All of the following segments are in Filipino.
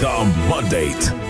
The Mandate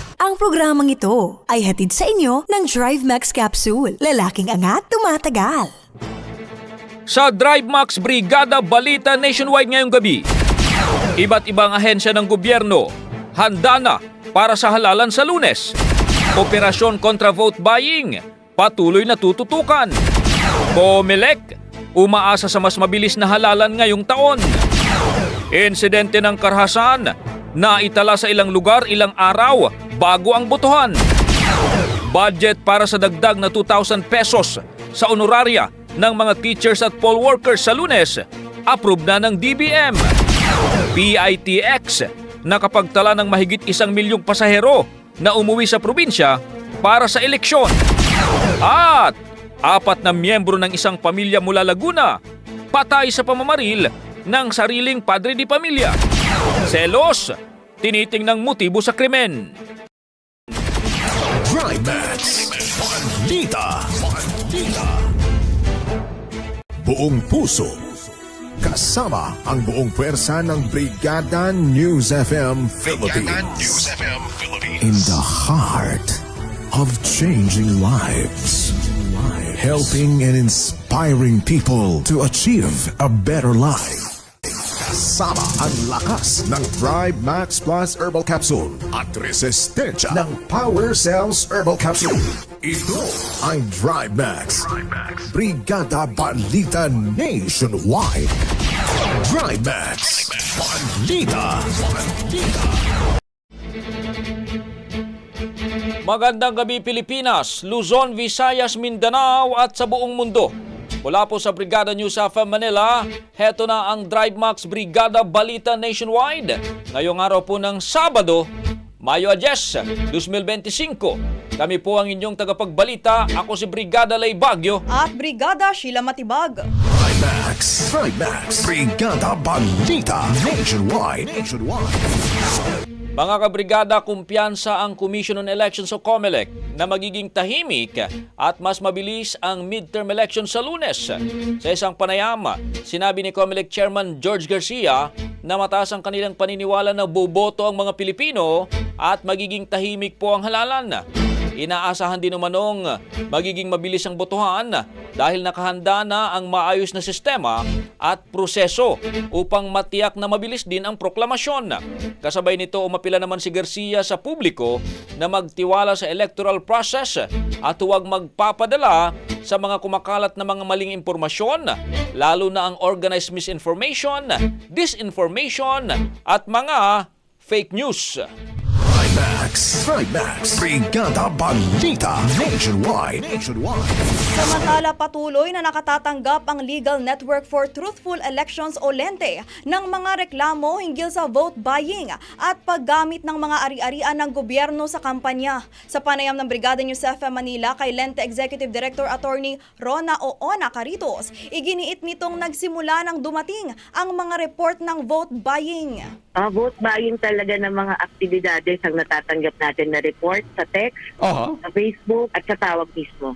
Ang programang ito ay hatid sa inyo ng Drive Max Capsule. Lalaking angat, tumatagal. Sa Drive Max Brigada Balita Nationwide ngayong gabi, iba't ibang ahensya ng gobyerno handa na para sa halalan sa lunes. Operasyon kontra vote buying, patuloy na tututukan. Comelec, umaasa sa mas mabilis na halalan ngayong taon. Insidente ng karhasan, naitala sa ilang lugar ilang araw bago ang botohan. Budget para sa dagdag na 2,000 pesos sa honoraria ng mga teachers at poll workers sa lunes, approve na ng DBM. PITX, nakapagtala ng mahigit isang milyong pasahero na umuwi sa probinsya para sa eleksyon. At apat na miyembro ng isang pamilya mula Laguna patay sa pamamaril ng sariling padre di pamilya. Selos, tinitingnang motibo sa krimen. Drive Max. Balita. Balita. Buong puso. Kasama ang buong pwersa ng Brigada News FM Philippines. In the heart of changing lives. Helping and inspiring people to achieve a better life. Kasama ang lakas ng Thrive Max Plus Herbal Capsule at resistensya ng Power Cells Herbal Capsule. Ito ang Thrive Max. Brigada Balita Nationwide. Drive Max. Balita. Magandang gabi Pilipinas, Luzon, Visayas, Mindanao at sa buong mundo. Mula po sa Brigada News of Manila, heto na ang Drive Max Brigada Balita Nationwide. Ngayong araw po ng Sabado, Mayo 10, 2025. Kami po ang inyong tagapagbalita. Ako si Brigada Lay Bagyo. at Brigada Sheila Matibag. Drive Max. Drive Max. Brigada Balita. Nationwide. Nationwide. Mga kabrigada, kumpiyansa ang Commission on Elections o COMELEC na magiging tahimik at mas mabilis ang midterm election sa lunes. Sa isang panayam, sinabi ni COMELEC Chairman George Garcia na mataas ang kanilang paniniwala na boboto ang mga Pilipino at magiging tahimik po ang halalan. Inaasahan din umanong magiging mabilis ang botohan dahil nakahanda na ang maayos na sistema at proseso upang matiyak na mabilis din ang proklamasyon. Kasabay nito umapila naman si Garcia sa publiko na magtiwala sa electoral process at huwag magpapadala sa mga kumakalat na mga maling impormasyon, lalo na ang organized misinformation, disinformation at mga fake news. Max. Drive Max. Brigada Balita. Nationwide. Nationwide. Samantala patuloy na nakatatanggap ang Legal Network for Truthful Elections o LENTE ng mga reklamo hinggil sa vote buying at paggamit ng mga ari-arian ng gobyerno sa kampanya. Sa panayam ng Brigada News FM Manila kay LENTE Executive Director Attorney Rona Oona Caritos, iginiit nitong nagsimula nang dumating ang mga report ng vote buying. uh, vote buying talaga ng mga aktibidades ang natatanggap natin na report sa text, sa Facebook at sa tawag mismo.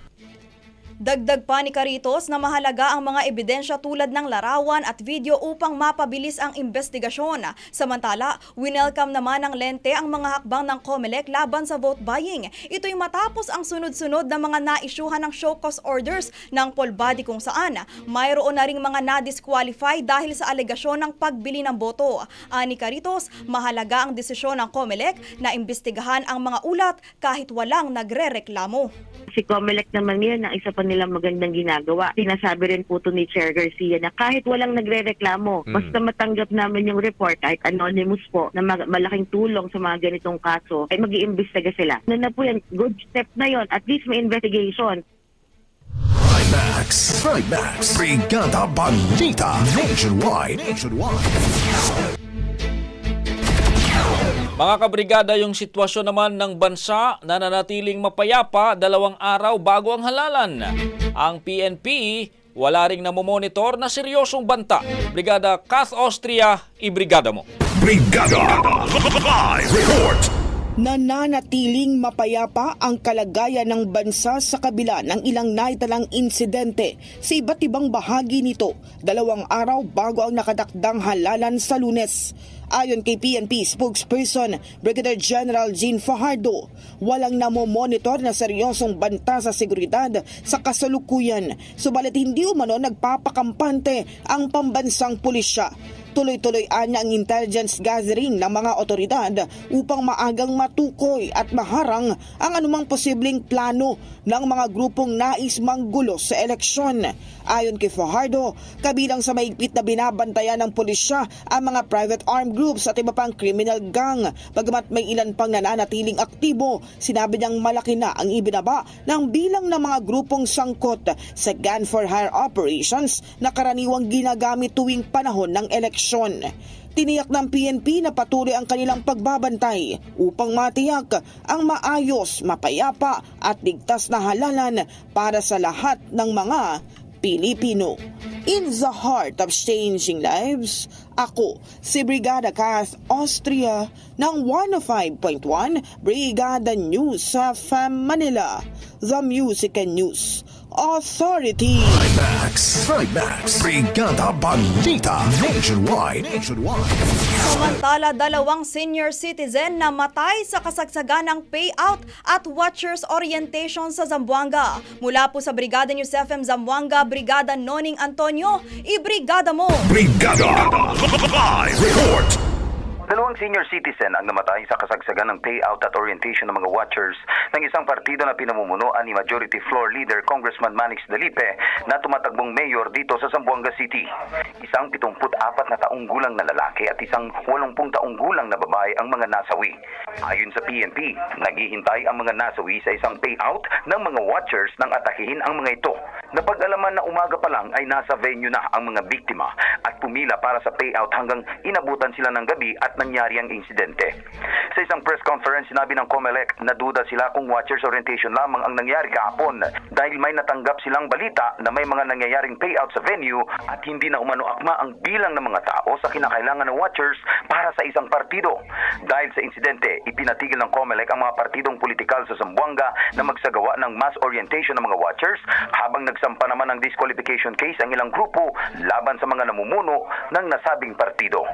Dagdag pa ni Caritos na mahalaga ang mga ebidensya tulad ng larawan at video upang mapabilis ang investigasyon. Samantala, winelcome naman ng Lente ang mga hakbang ng COMELEC laban sa vote buying. Ito'y matapos ang sunod-sunod na mga naisyuhan ng show cause orders ng Polbadi kung saan mayroon na ring mga na-disqualify dahil sa alegasyon ng pagbili ng boto. Ani Caritos, mahalaga ang desisyon ng COMELEC na imbestigahan ang mga ulat kahit walang nagre-reklamo. Si Comelec naman ngayon, ang isa pa nilang magandang ginagawa. Sinasabi rin po to ni Chair Garcia na kahit walang nagre-reklamo, basta matanggap namin yung report, kahit anonymous po, na mag- malaking tulong sa mga ganitong kaso, ay mag iimbestiga sila. Ano na po yan, good step na yon At least may investigation. Drive Max. Drive Max. Brigada Balita. Nationwide. Nationwide. Mga kabrigada, yung sitwasyon naman ng bansa na nanatiling mapayapa dalawang araw bago ang halalan. Ang PNP wala ring namomonitor na seryosong banta. Brigada Kath Austria, ibrigada mo. Brigada. Live report. Nananatiling mapayapa ang kalagayan ng bansa sa kabila ng ilang naitalang insidente sa iba't ibang bahagi nito dalawang araw bago ang nakadakdang halalan sa lunes. Ayon kay PNP spokesperson Brigadier General Jean Fajardo, walang namomonitor na seryosong banta sa seguridad sa kasalukuyan, subalit hindi umano nagpapakampante ang pambansang pulisya. Tuloy-tuloy anya ang intelligence gathering ng mga otoridad upang maagang matukoy at maharang ang anumang posibleng plano ng mga grupong nais manggulo sa eleksyon. Ayon kay Fajardo, kabilang sa maigpit na binabantayan ng pulisya ang mga private armed groups at iba pang criminal gang. Bagamat may ilan pang nananatiling aktibo, sinabi niyang malaki na ang ibinaba ng bilang ng mga grupong sangkot sa gun for hire operations na karaniwang ginagamit tuwing panahon ng eleksyon. Tiniyak ng PNP na patuloy ang kanilang pagbabantay upang matiyak ang maayos, mapayapa at ligtas na halalan para sa lahat ng mga Pilipino. In the heart of changing lives, ako si Brigada Kath Austria ng 105.1 Brigada News FAM Manila, The Music and News Authority. Max. Drive Max. Brigada Balita. Nationwide. Nationwide. Samantala, dalawang senior citizen na matay sa kasagsagan ng payout at watchers orientation sa Zamboanga. Mula po sa Brigada News FM Zamboanga, Brigada Noning Antonio, ibrigada mo! Brigada. Live report. Dalawang senior citizen ang namatay sa kasagsagan ng payout at orientation ng mga watchers ng isang partido na pinamumunuan ni Majority Floor Leader Congressman Manix Dalipe na tumatakbong mayor dito sa Zamboanga City. Isang 74 na taong gulang na lalaki at isang 80 taong gulang na babae ang mga nasawi. Ayon sa PNP, naghihintay ang mga nasawi sa isang payout ng mga watchers nang atakihin ang mga ito. Napag-alaman na umaga pa lang ay nasa venue na ang mga biktima at pumila para sa payout hanggang inabutan sila ng gabi at nangyari ang insidente. Sa isang press conference, sinabi ng COMELEC na duda sila kung watchers orientation lamang ang nangyari kahapon dahil may natanggap silang balita na may mga nangyayaring payout sa venue at hindi na umano akma ang bilang ng mga tao sa kinakailangan ng watchers para sa isang partido. Dahil sa insidente, ipinatigil ng COMELEC ang mga partidong politikal sa Zamboanga na magsagawa ng mass orientation ng mga watchers habang nagsampa naman ng disqualification case ang ilang grupo laban sa mga namumuno ng nasabing partido.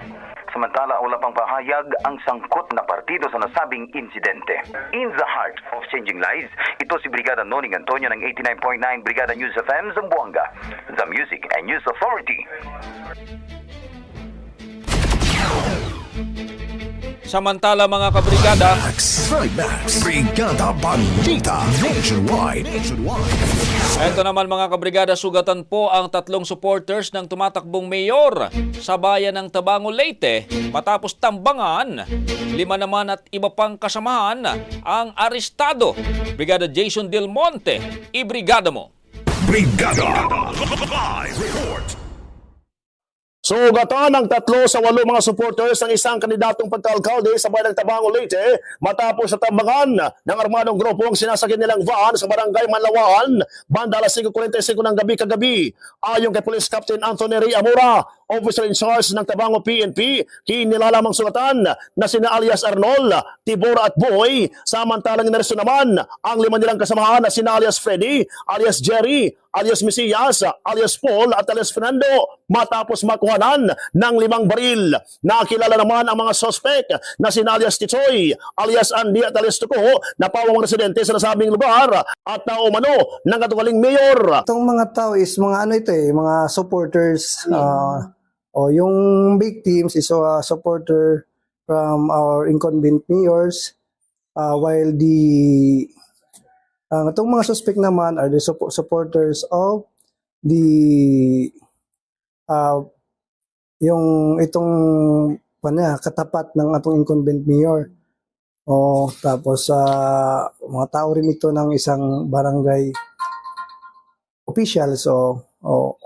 Samantala, wala pang pahayag ang sangkot na partido sa nasabing insidente. In the heart of changing lives, ito si Brigada Noning Antonio ng 89.9 Brigada News FM Zamboanga, The Music and News Authority. Samantala mga kabrigada, Max, Max, Brigada Nationwide. Nationwide. Ito naman mga kabrigada, sugatan po ang tatlong supporters ng tumatakbong mayor sa bayan ng Tabango, Leyte matapos tambangan. Lima naman at iba pang kasamahan ang arestado. Brigada Jason Del Monte, ibrigada mo. Brigada Live Report. Sugatan ng tatlo sa walo mga supporters ng isang kandidatong pagkaalkalde sa bayan ng Tabango, Leyte matapos sa tambangan ng armadong grupo ang sinasakyan nilang van sa barangay Manlawaan, banda alas 5.45 ng gabi kagabi. Ayon kay Police Captain Anthony Ray Amora, officer in charge ng Tabango PNP, kinilalamang sugatan na sina alias Arnol, Tibora at Boy, samantalang inaresto naman ang lima nilang kasamahan na sina alias Freddy, alias Jerry, alias Mesias, alias Paul at alias Fernando matapos makuhanan ng limang baril. Nakilala naman ang mga sospek na si alias Tichoy, alias Andy at alias Tuko na pawang residente sa nasabing lugar at naumano ng katugaling mayor. Itong mga tao is mga ano ito eh, mga supporters. ah, o yung victims is a supporter from our incumbent mayors ah, while the ah, itong mga suspect naman are the suppo- supporters of the ah, yung itong ano, katapat ng atong incumbent mayor. O tapos sa mga tao rin ito ng isang barangay official so o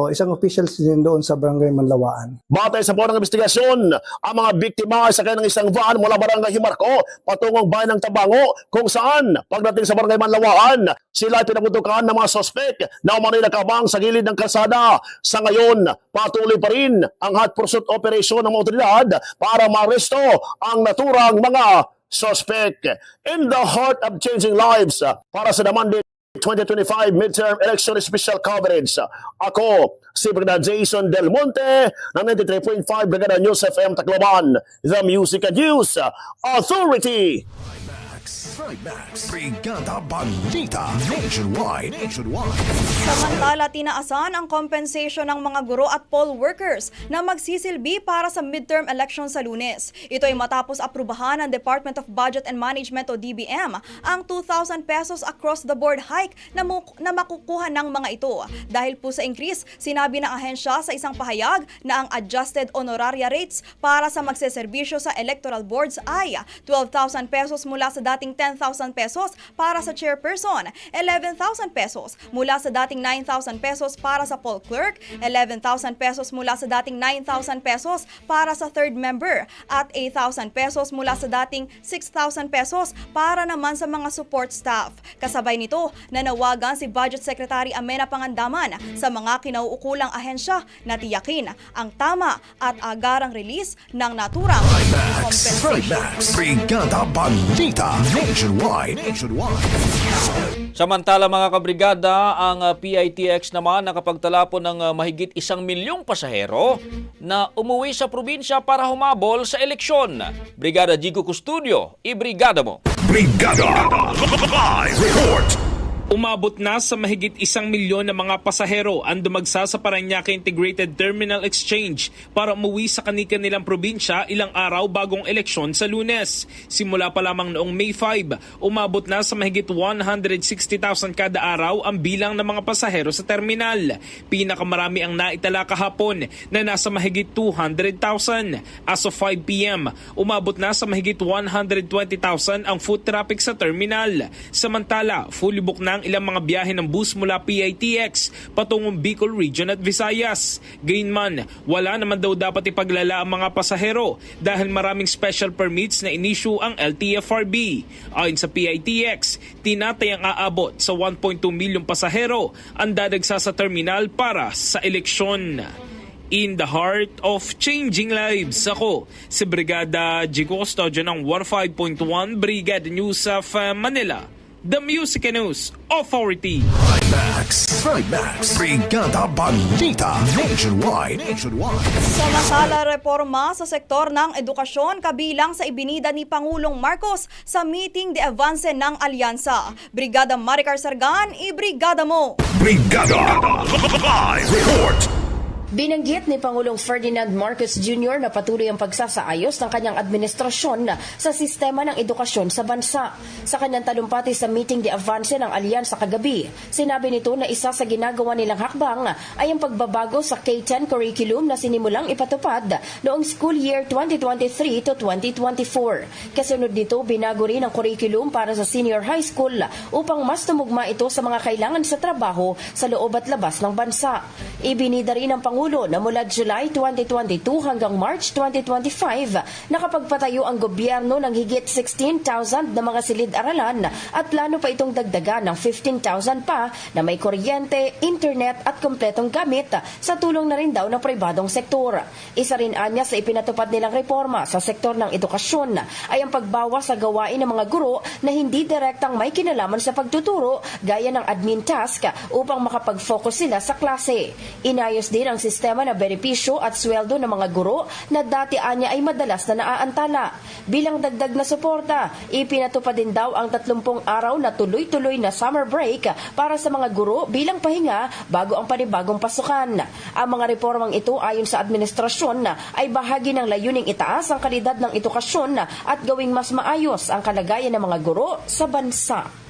o isang official din doon sa barangay Manlawaan. Batay sa buwan ng investigasyon, ang mga biktima ay sakay ng isang van mula barangay Himarco patungong bayan ng Tabango kung saan pagdating sa barangay Manlawaan, sila ay pinagutukan ng mga sospek na umano'y nakabang sa gilid ng kalsada. Sa ngayon, patuloy pa rin ang hot pursuit operation ng mga otoridad para maaresto ang naturang mga sospek. In the heart of changing lives, para sa naman din 2025 midterm election special coverage. Ako, si Brigada Jason Del Monte ng 93.5 Brigada News FM Tacloban, The Music and News Authority. Max, Max, Brigada Balita Nationwide. Nationwide. Samantala, tinaasan ang compensation ng mga guro at poll workers na magsisilbi para sa midterm election sa lunes. Ito ay matapos aprubahan ng Department of Budget and Management o DBM ang 2,000 pesos across the board hike na, na makukuha ng mga ito. Dahil po sa increase, sinabi ng ahensya sa isang pahayag na ang adjusted honoraria rates para sa magseserbisyo sa electoral boards ay 12,000 pesos mula sa dating 10,000 pesos para sa chairperson, 11,000 pesos mula sa dating 9,000 pesos para sa poll clerk, 11,000 pesos mula sa dating 9,000 pesos para sa third member, at 8,000 pesos mula sa dating 6,000 pesos para naman sa mga support staff. Kasabay nito, nanawagan si Budget Secretary Amena Pangandaman sa mga kinauukulang ahensya na tiyakin ang tama at agarang release ng naturang compensation. Brigada Nationwide. Nationwide. Samantala mga kabrigada, ang uh, PITX naman nakapagtalapon ng uh, mahigit isang milyong pasahero na umuwi sa probinsya para humabol sa eleksyon. Brigada Jigo Custodio, ibrigada mo. Brigada Live Report. Umabot na sa mahigit isang milyon na mga pasahero ang dumagsa sa Paranaque Integrated Terminal Exchange para umuwi sa kanilang probinsya ilang araw bagong eleksyon sa lunes. Simula pa lamang noong May 5, umabot na sa mahigit 160,000 kada araw ang bilang ng mga pasahero sa terminal. Pinakamarami ang naitala kahapon na nasa mahigit 200,000. As of 5 p.m., umabot na sa mahigit 120,000 ang foot traffic sa terminal. Samantala, fully booked na ang ilang mga biyahe ng bus mula PITX patungong Bicol Region at Visayas. Gayunman, wala naman daw dapat ipaglala ang mga pasahero dahil maraming special permits na inisyu ang LTFRB. Ayon sa PITX, tinatay ang aabot sa 1.2 milyong pasahero ang dadagsa sa terminal para sa eleksyon. In the heart of changing lives, ako si Brigada Jigo Custodio ng 15.1 Brigada News of Manila, the Music News Authority. Max, Max, Brigada Balita Nationwide. Nationwide. Samantala, reforma sa sektor ng edukasyon kabilang sa ibinida ni Pangulong Marcos sa meeting de avance ng alyansa. Brigada Maricar Sargan, i-brigada mo! Brigada Live Report. Binanggit ni Pangulong Ferdinand Marcos Jr. na patuloy ang pagsasaayos ng kanyang administrasyon sa sistema ng edukasyon sa bansa. Sa kanyang talumpati sa meeting de avance ng alyansa kagabi, sinabi nito na isa sa ginagawa nilang hakbang ay ang pagbabago sa K-10 curriculum na sinimulang ipatupad noong school year 2023 to 2024. Kasunod nito, binago rin ang curriculum para sa senior high school upang mas tumugma ito sa mga kailangan sa trabaho sa loob at labas ng bansa. Ibinida rin ng Pangulo na mula July 2022 hanggang March 2025, nakapagpatayo ang gobyerno ng higit 16,000 na mga silid-aralan at plano pa itong dagdagan ng 15,000 pa na may kuryente, internet at kompletong gamit sa tulong na rin daw ng pribadong sektor. Isa rin anya sa ipinatupad nilang reforma sa sektor ng edukasyon ay ang pagbawas sa gawain ng mga guro na hindi direktang may kinalaman sa pagtuturo gaya ng admin task upang makapag-focus sila sa klase. Inayos din ang sistema na benepisyo at sweldo ng mga guro na dati anya ay madalas na naaantala. Bilang dagdag na suporta, ipinatupad din daw ang 30 araw na tuloy-tuloy na summer break para sa mga guro bilang pahinga bago ang panibagong pasukan. Ang mga reformang ito ayon sa administrasyon ay bahagi ng layuning itaas ang kalidad ng edukasyon at gawing mas maayos ang kalagayan ng mga guro sa bansa.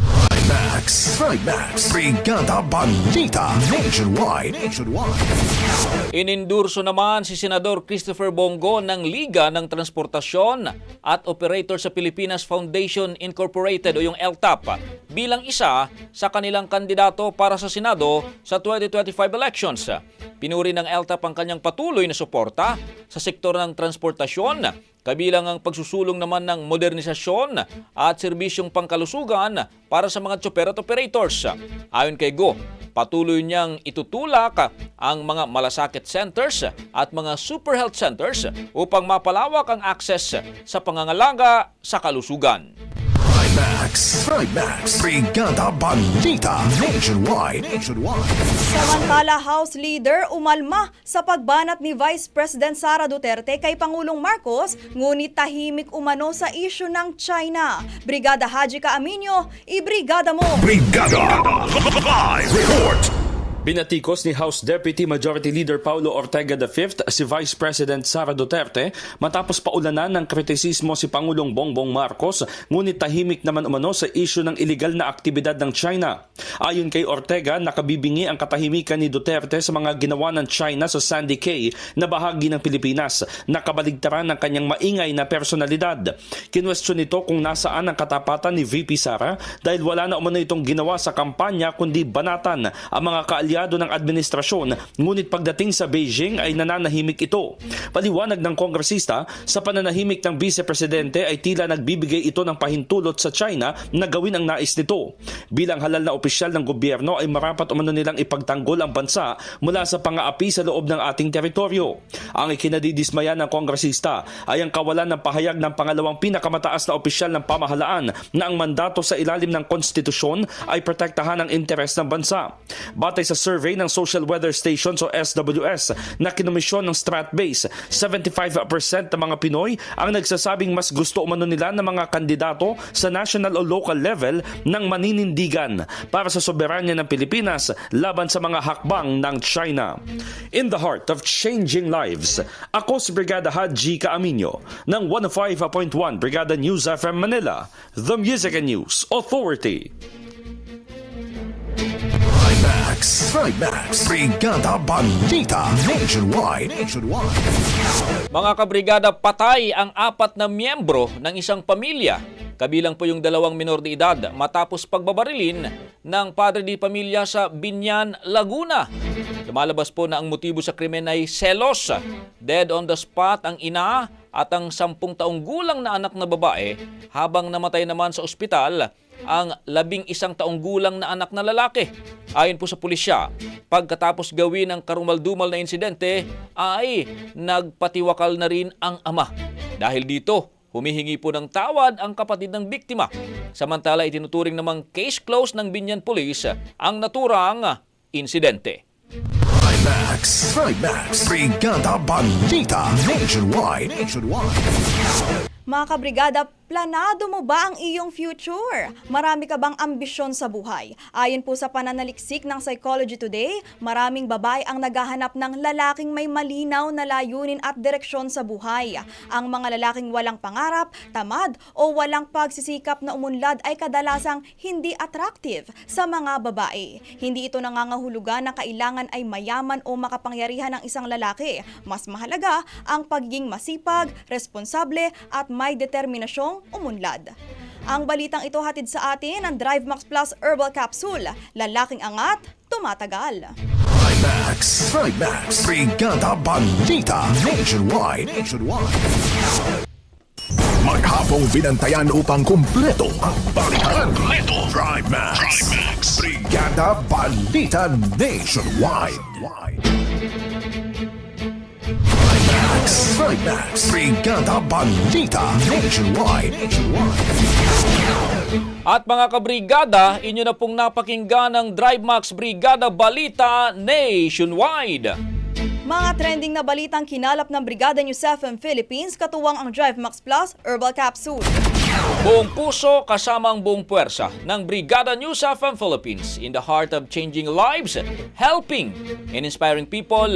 Max, Max, Brigada Balita Nationwide. Nationwide. Inindurso naman si Senador Christopher Bongo ng Liga ng Transportasyon at Operator sa Pilipinas Foundation Incorporated o yung LTAP bilang isa sa kanilang kandidato para sa Senado sa 2025 elections. Pinuri ng LTAP ang kanyang patuloy na suporta sa sektor ng transportasyon kabilang ang pagsusulong naman ng modernisasyon at serbisyong pangkalusugan para sa mga tsoper at operators. Ayon kay Go, patuloy niyang itutulak ang mga malasakit centers at mga super health centers upang mapalawak ang access sa pangangalaga sa kalusugan. Max, Max, Brigada Balita Nationwide. Nationwide. Samantala, House Leader umalma sa pagbanat ni Vice President Sara Duterte kay Pangulong Marcos, ngunit tahimik umano sa isyu ng China. Brigada Haji Kaaminyo, ibrigada mo! Brigada Live Report. Binatikos ni House Deputy Majority Leader Paulo Ortega V si Vice President Sara Duterte matapos paulanan ng kritisismo si Pangulong Bongbong Marcos ngunit tahimik naman umano sa isyu ng iligal na aktibidad ng China. Ayon kay Ortega, nakabibingi ang katahimikan ni Duterte sa mga ginawa ng China sa Sandy Cay na bahagi ng Pilipinas na kabaligtaran ng kanyang maingay na personalidad. Kinwestiyon nito kung nasaan ang katapatan ni VP Sara dahil wala na umano itong ginawa sa kampanya kundi banatan ang mga kaalyado ng administrasyon ngunit pagdating sa Beijing ay nananahimik ito. Paliwanag ng kongresista sa pananahimik ng Vice Presidente ay tila nagbibigay ito ng pahintulot sa China na gawin ang nais nito. Bilang halal na opisyal ng gobyerno ay marapat umano nilang ipagtanggol ang bansa mula sa pangaapi sa loob ng ating teritoryo. Ang ikinadidismaya ng kongresista ay ang kawalan ng pahayag ng pangalawang pinakamataas na opisyal ng pamahalaan na ang mandato sa ilalim ng konstitusyon ay protektahan ang interes ng bansa. Batay sa survey ng Social Weather Stations o SWS na kinomisyon ng Stratbase, 75% ng mga Pinoy ang nagsasabing mas gusto umano nila ng mga kandidato sa national o local level ng maninindigan para sa soberanya ng Pilipinas laban sa mga hakbang ng China. In the heart of changing lives, ako si Brigada Haji Kaaminyo ng 105.1 Brigada News FM Manila, the Music and News Authority. Trimax. Trimax. Brigada Balita. Nationwide. Nationwide. Mga kabrigada, patay ang apat na miyembro ng isang pamilya. Kabilang po yung dalawang minor de edad matapos pagbabarilin ng padre di pamilya sa Binyan, Laguna. Lumalabas po na ang motibo sa krimen ay selos. Dead on the spot ang ina at ang sampung taong gulang na anak na babae habang namatay naman sa ospital ang labing isang taong gulang na anak na lalaki. Ayon po sa pulisya, pagkatapos gawin ang karumaldumal na insidente ay nagpatiwakal na rin ang ama. Dahil dito, humihingi po ng tawad ang kapatid ng biktima. Samantala, itinuturing namang case closed ng Binyan Police ang naturang insidente. Trimax. Trimax. Brigada Balita. Nationwide. Nationwide. Mga kabrigada, planado mo ba ang iyong future? Marami ka bang ambisyon sa buhay? Ayon po sa pananaliksik ng Psychology Today, maraming babae ang naghahanap ng lalaking may malinaw na layunin at direksyon sa buhay. Ang mga lalaking walang pangarap, tamad o walang pagsisikap na umunlad ay kadalasang hindi attractive sa mga babae. Hindi ito nangangahulugan na kailangan ay mayaman o makapangyarihan ng isang lalaki. Mas mahalaga ang pagiging masipag, responsable at may determinasyong umunlad. Ang balitang ito hatid sa atin ng Drive Max Plus Herbal Capsule. Lalaking angat, tumatagal. Trimax. Trimax. Brigada Balita. Nationwide. Nationwide. Maghapong binantayan upang kumpleto ang balitaan. Kumpleto. Trimax. Trimax. Brigada Balita Nationwide. Trimax. Trimax. Brigada Balita Nationwide. At mga kabrigada, inyo na pong napakinggan ang Drive Max Brigada Balita Nationwide. Mga trending na balitang kinalap ng Brigada News FM Philippines katuwang ang Drive Max Plus Herbal Capsule. Buong puso kasama ang buong puwersa ng Brigada News FM Philippines in the heart of changing lives, helping and inspiring people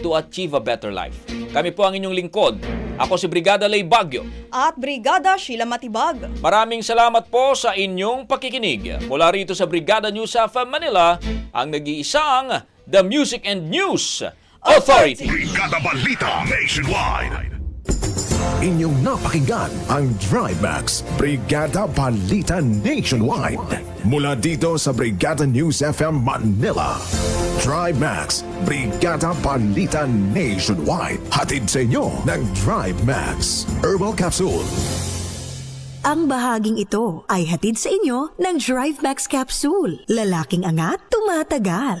to achieve a better life. Kami po ang inyong lingkod. Ako si Brigada Lay Bagyo. At Brigada Sheila Matibag. Maraming salamat po sa inyong pakikinig. Mula rito sa Brigada News FM Manila, ang nag-iisang The Music and News Authority. Brigada Balita Nationwide. Inyong napakinggan ang Drive Max Brigada Balita Nationwide. Mula dito sa Brigada News FM Manila. Drive Max Brigada Balita Nationwide. Hatid sa inyo ng Drive Max Herbal Capsule. Ang bahaging ito ay hatid sa inyo ng Drive Max Capsule. Lalaking angat, tumatagal.